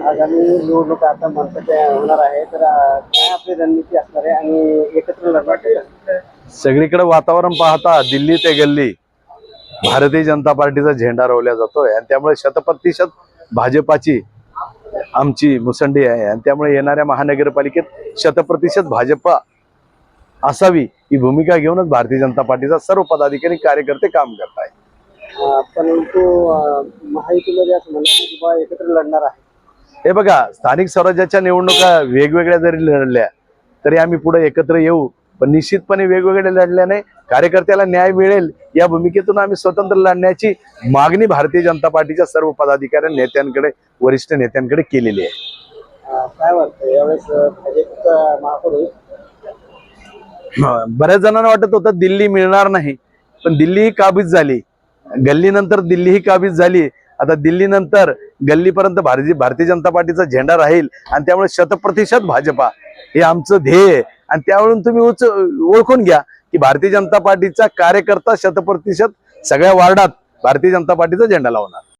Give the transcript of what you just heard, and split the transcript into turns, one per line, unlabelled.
आगामी निवडणूक आता मनसेच्या होणार आहे. तर काय आपली रणनीती असणार आहे आणि एकत्र लढणार?
सगळीकडे वातावरण पाहता दिल्ली ते गल्ली भारतीय जनता पार्टीचा झेंडा रोवला जातोय आणि त्यामुळे शतप्रतिशत भाजपाची आमची मुसंडी आहे. आणि त्यामुळे येणाऱ्या महानगरपालिकेत शतप्रतिशत भाजपा असावी ही भूमिका घेऊनच भारतीय जनता पार्टीचा सर्व पदाधिकारी कार्यकर्ते काम करत आहेत
अं, परंतु महायुतीमध्ये असं म्हणतात की बा एकत्र लढणार आहे.
हे बघा स्थानिक स्वराज्याच्या निवडणुका वेगवेगळ्या जरी लढल्या तरी आम्ही पुढे एकत्र येऊ. पण निश्चितपणे वेगवेगळ्या लढल्याने कार्यकर्त्याला न्याय मिळेल या भूमिकेतून आम्ही स्वतंत्र लढण्याची मागणी भारतीय जनता पार्टीच्या सर्व पदाधिकारी नेत्यांकडे वरिष्ठ नेत्यांकडे केलेली आहे.
काय वाटतं यावेळेस
बऱ्याच जणांना वाटत होतं दिल्ली मिळणार नाही पण दिल्ली ही काबीज झाली. गल्लीनंतर दिल्ली ही काबीज झाली. आता दिल्ली नंतर गल्लीपर्यंत भारतीय भारतीय जनता पार्टीचा झेंडा राहील आणि त्यामुळे शतप्रतिशत भाजपा हे आमचं ध्येय आहे. आणि त्यावरून तुम्ही उच- ओळखून घ्या की भारतीय जनता पार्टीचा कार्यकर्ता शतप्रतिशत सगळ्या वार्डात भारतीय जनता पार्टीचा झेंडा लावणार.